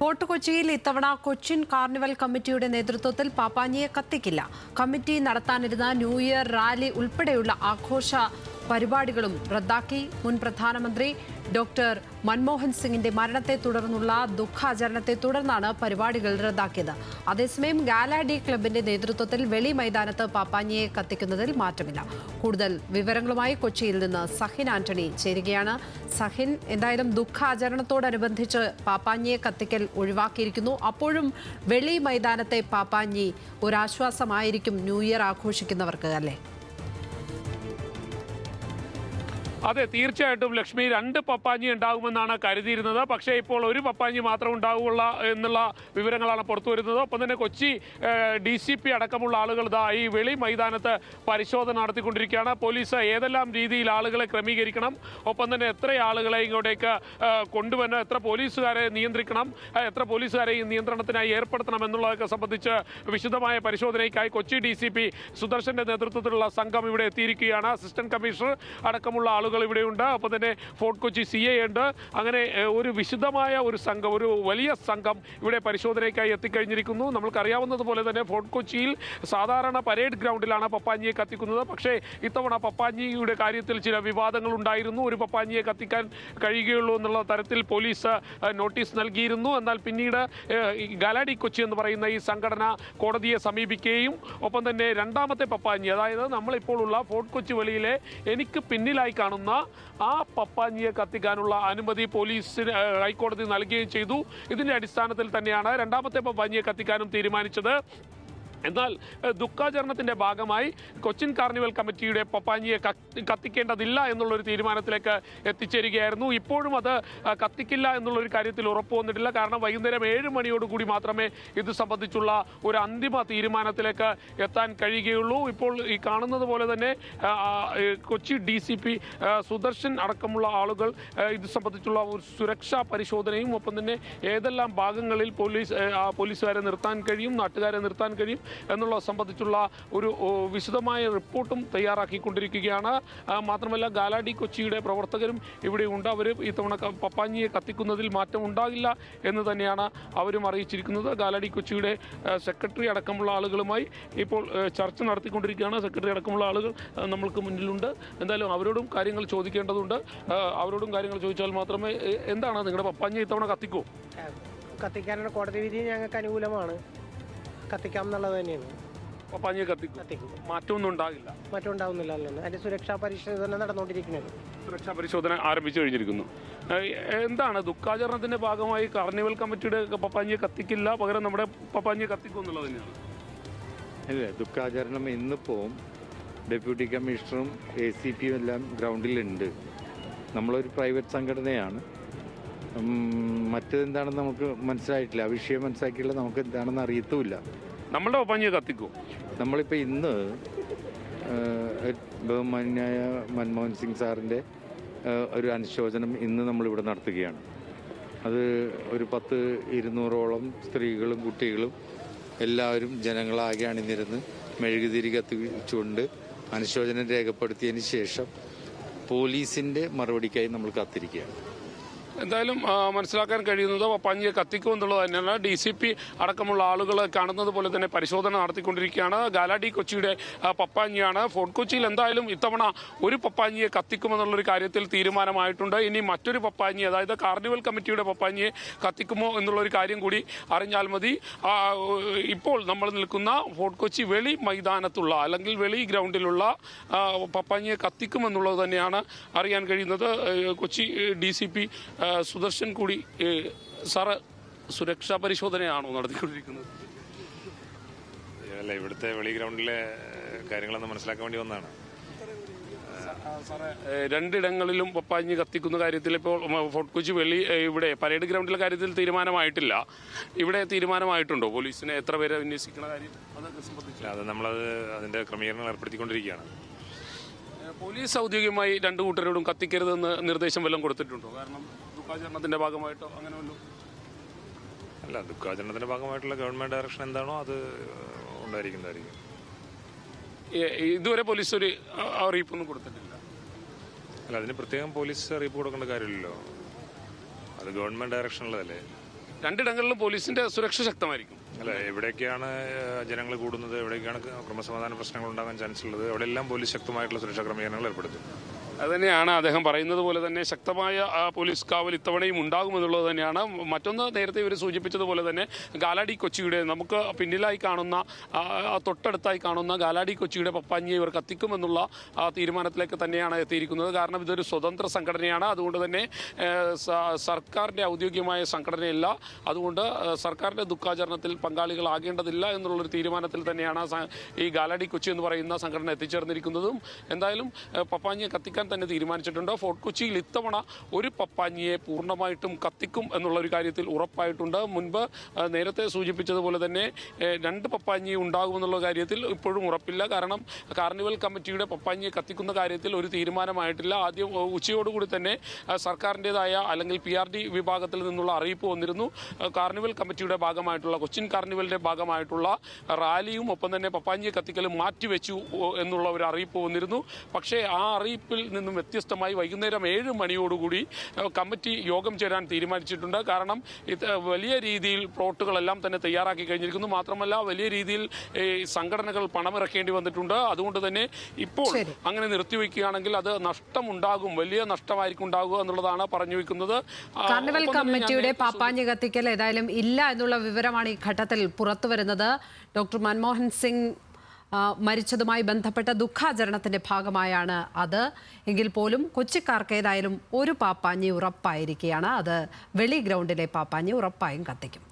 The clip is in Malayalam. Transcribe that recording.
ഫോർട്ട് കൊച്ചിയിൽ ഇത്തവണ കൊച്ചിൻ കാർണിവൽ കമ്മിറ്റിയുടെ നേതൃത്വത്തിൽ പാപ്പാഞ്ഞിയെ കത്തിക്കില്ല. കമ്മിറ്റി നടത്താനിരുന്ന ന്യൂ ഇയർ റാലി ഉൾപ്പെടെയുള്ള ആഘോഷ പരിപാടികളും റദ്ദാക്കി. മുൻ പ്രധാനമന്ത്രി ഡോക്ടർ മൻമോഹൻ സിംഗിന്റെ മരണത്തെ തുടർന്നുള്ള ദുഃഖാചരണത്തെ തുടർന്നാണ് പരിപാടികൾ റദ്ദാക്കിയത്. അതേസമയം ഗാലാഡി ക്ലബിന്റെ നേതൃത്വത്തിൽ വെളി മൈതാനത്ത് പാപ്പാഞ്ഞിയെ കത്തിക്കുന്നതിൽ മാറ്റമില്ല. കൂടുതൽ വിവരങ്ങളുമായി കൊച്ചിയിൽ നിന്ന് സഹിൻ ആന്റണി ചേരുകയാണ്. സഹിൻ എന്തായാലും ദുഃഖാചരണത്തോടനുബന്ധിച്ച് പാപ്പാഞ്ഞിയെ കത്തിക്കൽ ഒഴിവാക്കിയിരിക്കുന്നു. അപ്പോഴും വെളി മൈതാനത്തെ പാപ്പാഞ്ഞി ഒരാശ്വാസമായിരിക്കും ന്യൂ ഇയർ ആഘോഷിക്കുന്നവർക്ക് അല്ലേ? അതെ തീർച്ചയായിട്ടും ലക്ഷ്മി രണ്ട് പപ്പാഞ്ഞി ഉണ്ടാകുമെന്നാണ് കരുതിയിരുന്നത്. പക്ഷേ ഇപ്പോൾ ഒരു പപ്പാഞ്ഞി മാത്രം ഉണ്ടാവുകയുള്ള എന്നുള്ള വിവരങ്ങളാണ് പുറത്തു വരുന്നത്. ഒപ്പം തന്നെ കൊച്ചി ഡി സി പി അടക്കമുള്ള ആളുകൾ ഇതാ ഈ വെളി മൈതാനത്ത് പരിശോധന നടത്തിക്കൊണ്ടിരിക്കുകയാണ്. പോലീസ് ഏതെല്ലാം രീതിയിൽ ആളുകളെ ക്രമീകരിക്കണം ഒപ്പം തന്നെ എത്ര ആളുകളെ ഇങ്ങോട്ടേക്ക് കൊണ്ടുവരണം എത്ര പോലീസുകാരെ നിയന്ത്രിക്കണം എത്ര പോലീസുകാരെ ഈ നിയന്ത്രണത്തിനായി ഏർപ്പെടുത്തണം എന്നുള്ളതൊക്കെ സംബന്ധിച്ച് വിശദമായ പരിശോധനയ്ക്കായി കൊച്ചി ഡി സി പി സുദർശന്റെ നേതൃത്വത്തിലുള്ള സംഘം ഇവിടെ എത്തിയിരിക്കുകയാണ്. അസിസ്റ്റന്റ് കമ്മീഷണർ അടക്കമുള്ള ആളുകൾ ഇവിടെയുണ്ട് അപ്പോൾ തന്നെ ഫോർട്ട് കൊച്ചി സി എ ഉണ്ട്. അങ്ങനെ ഒരു വിശുദ്ധമായ ഒരു സംഘം ഒരു വലിയ സംഘം ഇവിടെ പരിശോധനയ്ക്കായി എത്തിക്കഴിഞ്ഞിരിക്കുന്നു. നമ്മൾക്കറിയാവുന്നതുപോലെ തന്നെ ഫോർട്ട് കൊച്ചിയിൽ സാധാരണ പരേഡ് ഗ്രൗണ്ടിലാണ് പപ്പാഞ്ഞിയെ കത്തിക്കുന്നത്. പക്ഷേ ഇത്തവണ പപ്പാഞ്ഞിയുടെ കാര്യത്തിൽ ചില വിവാദങ്ങൾ ഉണ്ടായിരുന്നു. ഒരു പപ്പാഞ്ഞിയെ കത്തിക്കാൻ കഴിയുകയുള്ളൂ എന്നുള്ള തരത്തിൽ പോലീസ് നോട്ടീസ് നൽകിയിരുന്നു. എന്നാൽ പിന്നീട് ഗലാഡി കൊച്ചി എന്ന് പറയുന്ന ഈ സംഘടന കോടതിയെ സമീപിക്കുകയും ഒപ്പം തന്നെ രണ്ടാമത്തെ പപ്പാഞ്ഞി അതായത് നമ്മളിപ്പോൾ ഉള്ള ഫോർട്ട് കൊച്ചി വെളിയിലെ എനിക്ക് പിന്നിലായി കാണുന്ന ആ പപ്പാഞ്ഞിയെ കത്തിക്കാനുള്ള അനുമതി പോലീസിന് ഹൈക്കോടതി നൽകുകയും ചെയ്തു. ഇതിന്റെ അടിസ്ഥാനത്തിൽ തന്നെയാണ് രണ്ടാമത്തെ പപ്പാഞ്ഞിയെ കത്തിക്കാനും തീരുമാനിച്ചത്. എന്നാൽ ദുഃഖാചരണത്തിന്റെ ഭാഗമായി കൊച്ചിൻ കാർണിവൽ കമ്മിറ്റിയുടെ പപ്പാഞ്ഞിയെ കത്തി- കത്തിക്കേണ്ടതില്ല എന്നുള്ളൊരു തീരുമാനത്തിലേക്ക് എത്തിച്ചേരുകയായിരുന്നു. ഇപ്പോഴും അത് കത്തിക്കില്ല എന്നുള്ളൊരു കാര്യത്തിൽ ഉറപ്പ് വന്നിട്ടില്ല. കാരണം വൈകുന്നേരം ഏഴ് മണിയോടുകൂടി മാത്രമേ ഇത് സംബന്ധിച്ചുള്ള ഒരു അന്തിമ തീരുമാനത്തിലേക്ക് എത്താൻ കഴിയുകയുള്ളൂ. ഇപ്പോൾ ഈ കാണുന്നത് പോലെ തന്നെ Kochi D C P Sudarshan അടക്കമുള്ള ആളുകൾ ഇത് സംബന്ധിച്ചുള്ള ഒരു സുരക്ഷാ പരിശോധനയും ഒപ്പം തന്നെ ഏതെല്ലാം ഭാഗങ്ങളിൽ പോലീസ് പോലീസുകാരെ നിർത്താൻ കഴിയും നാട്ടുകാരെ നിർത്താൻ കഴിയും എന്നുള്ളത് സംബന്ധിച്ചുള്ള ഒരു വിശദമായ റിപ്പോർട്ടും തയ്യാറാക്കിക്കൊണ്ടിരിക്കുകയാണ്. മാത്രമല്ല ഗാലാഡി കൊച്ചിയുടെ പ്രവർത്തകരും ഇവിടെ ഉണ്ട്. അവർ ഇത്തവണ പപ്പാഞ്ഞിയെ കത്തിക്കുന്നതിൽ മാറ്റം ഉണ്ടാകില്ല എന്ന് തന്നെയാണ് അവരും അറിയിച്ചിരിക്കുന്നത്. ഗാലാഡി കൊച്ചിയുടെ സെക്രട്ടറി അടക്കമുള്ള ആളുകളുമായി ഇപ്പോൾ ചർച്ച നടത്തിക്കൊണ്ടിരിക്കുകയാണ്. സെക്രട്ടറി അടക്കമുള്ള ആളുകൾ നമ്മൾക്ക് മുന്നിലുണ്ട്. എന്തായാലും അവരോടും കാര്യങ്ങൾ ചോദിക്കേണ്ടതുണ്ട്. അവരോടും കാര്യങ്ങൾ ചോദിച്ചാൽ മാത്രമേ എന്താണ് നിങ്ങളുടെ പപ്പാഞ്ഞി ഇത്തവണ കത്തിക്കോ? കത്തിക്കാനുള്ള കോടതി വിധി ഞങ്ങൾക്ക് അനുകൂലമാണ്. കത്തിക്കാം എന്നുള്ളത് തന്നെയാണ്. പഞ്ഞി കത്തിക്കും. കത്തിക്കും. മാറ്റമൊന്നും ഉണ്ടാകില്ല. മറ്റും ഉണ്ടാവുന്നില്ലല്ലോ അതിന്റെ സുരക്ഷാ പരിശോധന നടന്നുകൊണ്ടിരിക്കുന്നത് സുരക്ഷാ പരിശോധന ആരംഭിച്ചു കഴിഞ്ഞിരിക്കുന്നു. ഏഹ് എന്താണ് ദുഃഖാചരണത്തിന്റെ ഭാഗമായി കാർണിവൽ കമ്മിറ്റിയുടെ പപ്പാഞ്ഞിയെ കത്തിക്കില്ല പകരം നമ്മുടെ പപ്പാഞ്ഞിയെ കത്തിക്കും എന്നുള്ളത് തന്നെയാണ്? ഇല്ല ദുഃഖാചരണം ഇന്നിപ്പോൾ ഡെപ്യൂട്ടി കമ്മീഷണറും എ സി പിയും എല്ലാം ഗ്രൗണ്ടിലുണ്ട്. നമ്മളൊരു പ്രൈവറ്റ് സംഘടനയാണ്. ഉം, മറ്റെന്താണെന്ന് നമുക്ക് മനസ്സിലായിട്ടില്ല. ആ വിഷയം മനസ്സിലാക്കിയില്ല നമുക്ക് എന്താണെന്ന് അറിയത്തുമില്ല. നമ്മളുടെ ഒപ്പം കത്തിക്കും. നമ്മളിപ്പോൾ ഇന്ന് ബഹുമാന്യായ മൻമോഹൻ സിംഗ് സാറിന്റെ ഒരു അനുശോചനം ഇന്ന് നമ്മളിവിടെ നടത്തുകയാണ്. അത് ഒരു പത്ത് ഇരുന്നൂറോളം സ്ത്രീകളും കുട്ടികളും എല്ലാവരും ജനങ്ങളാകെ അണിനിരന്ന് മെഴുകുതിരി കത്തിച്ചുകൊണ്ട് അനുശോചനം രേഖപ്പെടുത്തിയതിന് ശേഷം പോലീസിന്റെ മറുപടിക്കായി നമ്മൾ കാത്തിരിക്കുകയാണ്. എന്തായാലും മനസ്സിലാക്കാൻ കഴിയുന്നത് പഞ്ഞ് കത്തിക്കും എന്നുള്ളത് തന്നെയാണ്. ഡി സി പി അടക്കമുള്ള ആളുകൾ കാണുന്നത് പോലെ തന്നെ പരിശോധന നടത്തിക്കൊണ്ടിരിക്കുകയാണ്. ഗാലാഡി കൊച്ചിയുടെ പപ്പാഞ്ഞിയാണ്. ഫോർട്ട് കൊച്ചിയിൽ എന്തായാലും ഇത്തവണ ഒരു പപ്പാഞ്ഞിയെ കത്തിക്കുമെന്നുള്ളൊരു കാര്യത്തിൽ തീരുമാനമായിട്ടുണ്ട്. ഇനി മറ്റൊരു പപ്പാഞ്ഞി അതായത് കാർണിവൽ കമ്മിറ്റിയുടെ പപ്പാഞ്ഞിയെ കത്തിക്കുമോ എന്നുള്ളൊരു കാര്യം കൂടി അറിഞ്ഞാൽ മതി. ഇപ്പോൾ നമ്മൾ നിൽക്കുന്ന ഫോർട്ട് കൊച്ചി വെളി മൈതാനത്തുള്ള അല്ലെങ്കിൽ വെളി ഗ്രൗണ്ടിലുള്ള പപ്പാഞ്ഞിയെ കത്തിക്കുമെന്നുള്ളത് തന്നെയാണ് അറിയാൻ കഴിയുന്നത്. Kochi D C P Sudarshan കൂടി സാറ് സുരക്ഷാ പരിശോധനയാണോ നടത്തിക്കൊണ്ടിരിക്കുന്നത്? അല്ല ഇവിടുത്തെ വെളി ഗ്രൗണ്ടിലെ കാര്യങ്ങളൊന്ന് മനസ്സിലാക്കാൻ വേണ്ടി വന്നതാണ്. രണ്ടിടങ്ങളിലും പപ്പാഞ്ഞ് കത്തിക്കുന്ന കാര്യത്തിൽ ഇപ്പോൾ ഫോർട്ട് കൊച്ചി വെള്ളി ഇവിടെ പരേഡ് ഗ്രൗണ്ടിലെ കാര്യത്തിൽ തീരുമാനമായിട്ടില്ല. ഇവിടെ തീരുമാനമായിട്ടുണ്ടോ പോലീസിനെ എത്ര പേരെ വിന്യസിക്കുന്ന കാര്യം? അതൊക്കെ സംബന്ധിച്ചില്ല അത് നമ്മളത് അതിന്റെ ക്രമീകരണങ്ങൾ ഏർപ്പെടുത്തിക്കൊണ്ടിരിക്കുകയാണ്. പോലീസ് ഔദ്യോഗികമായി രണ്ടു കൂട്ടരോടും കത്തിക്കരുതെന്ന് നിർദ്ദേശം വല്ലതും കൊടുത്തിട്ടുണ്ടോ? കാരണം ദുഃഖാചരണത്തിന്റെ ഭാഗമായിട്ടോ അങ്ങനെ വല്ലതും? അല്ല ദുഃഖാചരണത്തിന്റെ ഭാഗമായിട്ടുള്ള ഗവൺമെന്റ് ഡയറക്ഷൻ എന്താണോ അത് ഉണ്ടായിരിക്കുന്നതായിരിക്കും. ഇതുവരെ പോലീസ് ഒരു അറിയിപ്പൊന്നും കൊടുത്തിട്ടില്ല. അല്ല അതിന് പ്രത്യേകം പോലീസ് അറിയിപ്പ് കൊടുക്കേണ്ട കാര്യമില്ലല്ലോ. അത് ഗവൺമെന്റ് ഡയറക്ഷനുള്ളതല്ലേ രണ്ടിടങ്ങളിലും പോലീസിന്റെ സുരക്ഷ ശക്തമായിരിക്കും. അല്ല എവിടെയൊക്കെയാണ് ജനങ്ങൾ കൂടുന്നത് എവിടെയൊക്കെയാണ് ക്രമസമാധാന പ്രശ്നങ്ങൾ ഉണ്ടാകാൻ ചാൻസ് ഉള്ളത് അവിടെയെല്ലാം പോലീസ് ശക്തമായിട്ടുള്ള സുരക്ഷാ ക്രമീകരണങ്ങൾ ഏർപ്പെടുത്തും. അതുതന്നെയാണ് അദ്ദേഹം പറയുന്നത് പോലെ തന്നെ ശക്തമായ പോലീസ് കാവൽ ഇത്തവണയും ഉണ്ടാകുമെന്നുള്ളത് തന്നെയാണ്. മറ്റൊന്ന് നേരത്തെ ഇവർ സൂചിപ്പിച്ചതുപോലെ തന്നെ ഗാലാഡി കൊച്ചിയുടെ നമുക്ക് പിന്നിലായി കാണുന്ന തൊട്ടടുത്തായി കാണുന്ന ഗാലാഡി കൊച്ചിയുടെ പപ്പാഞ്ഞിയെ ഇവർ കത്തിക്കുമെന്നുള്ള തീരുമാനത്തിലേക്ക് തന്നെയാണ് എത്തിയിരിക്കുന്നത്. കാരണം ഇതൊരു സ്വതന്ത്ര സംഘടനയാണ്. അതുകൊണ്ട് തന്നെ സർക്കാരിന്റെ ഔദ്യോഗികമായ സംഘടനയല്ല. അതുകൊണ്ട് സർക്കാരിന്റെ ദുഃഖാചരണത്തിൽ പങ്കാളികളാകേണ്ടതില്ല എന്നുള്ളൊരു തീരുമാനത്തിൽ തന്നെയാണ് ഈ ഗാലാഡി കൊച്ചി എന്ന് പറയുന്ന സംഘടന എത്തിച്ചേർന്നിരിക്കുന്നതും. എന്തായാലും പപ്പാഞ്ഞി പപ്പാഞ്ഞിയെ കത്തിക്കാൻ തന്നെ തീരുമാനിച്ചിട്ടുണ്ട്? ഫോർട്ട് കൊച്ചിയിൽ ഇത്തവണ ഒരു പപ്പാഞ്ഞിയെ പൂർണമായിട്ടും കത്തിക്കും എന്നുള്ള ഒരു കാര്യത്തിൽ ഉറപ്പായിട്ടുണ്ട്. മുൻപ് നേരത്തെ സൂചിപ്പിച്ചതുപോലെ തന്നെ രണ്ട് പപ്പാഞ്ഞി ഉണ്ടാകുമെന്നുള്ള കാര്യത്തിൽ ഇപ്പോഴും ഉറപ്പില്ല. കാരണം കാർണിവൽ കമ്മിറ്റിയുടെ പപ്പാഞ്ഞിയെ കത്തിക്കുന്ന കാര്യത്തിൽ ഒരു തീരുമാനമായിട്ടില്ല. ആദ്യം ഉച്ചയോടുകൂടി തന്നെ സർക്കാരിന്റെതായ അല്ലെങ്കിൽ പി ആർ ഡി വിഭാഗത്തിൽ നിന്നുള്ള അറിയിപ്പ് വന്നിരുന്നു. കാർണിവൽ കമ്മിറ്റിയുടെ ഭാഗമായിട്ടുള്ള കൊച്ചിൻ കാർണിവലിന്റെ ഭാഗമായിട്ടുള്ള റാലിയും ഒപ്പം തന്നെ പപ്പാഞ്ഞിയെ കത്തിക്കലും മാറ്റിവെച്ചു എന്നുള്ള ഒരു അറിയിപ്പ് വന്നിരുന്നു. പക്ഷേ ആ അറിയിപ്പിൽ നിന്നും വ്യത്യസ്തമായി വൈകുന്നേരം ഏഴ് മണിയോടുകൂടി കമ്മിറ്റി യോഗം ചേരാൻ തീരുമാനിച്ചിട്ടുണ്ട്. കാരണം ഇത് വലിയ രീതിയിൽ പ്ലോട്ടുകളെല്ലാം തന്നെ തയ്യാറാക്കി കഴിഞ്ഞിരിക്കുന്നു. മാത്രമല്ല വലിയ രീതിയിൽ സംഘടനകൾ പണമിറക്കേണ്ടി വന്നിട്ടുണ്ട്. അതുകൊണ്ട് തന്നെ ഇപ്പോൾ. അങ്ങനെ നിർത്തിവെക്കുകയാണെങ്കിൽ അത് നഷ്ടമുണ്ടാകും. വലിയ നഷ്ടമായിരിക്കും ഉണ്ടാകുക എന്നുള്ളതാണ് പറഞ്ഞു വെക്കുന്നത്. കാർണിവൽ കമ്മിറ്റിയുടെ പാപ്പാഞ്ഞി കത്തിക്കൽ ഏതായാലും ഇല്ല എന്നുള്ള വിവരമാണ് ഈ ഘട്ടത്തിൽ പുറത്തു വരുന്നത് ഡോക്ടർ മൻമോഹൻ സിംഗ് മരിച്ചതുമായി ബന്ധപ്പെട്ട ദുഃഖാചരണത്തിന്റെ ഭാഗമായാണ് അത്. എങ്കിൽ പോലും കൊച്ചിക്കാർക്ക് ഏതായാലും ഒരു പാപ്പാഞ്ഞി ഉറപ്പായിരിക്കുകയാണ്. അത് വെളി ഗ്രൗണ്ടിലെ പാപ്പാഞ്ഞി ഉറപ്പായും കത്തിക്കും.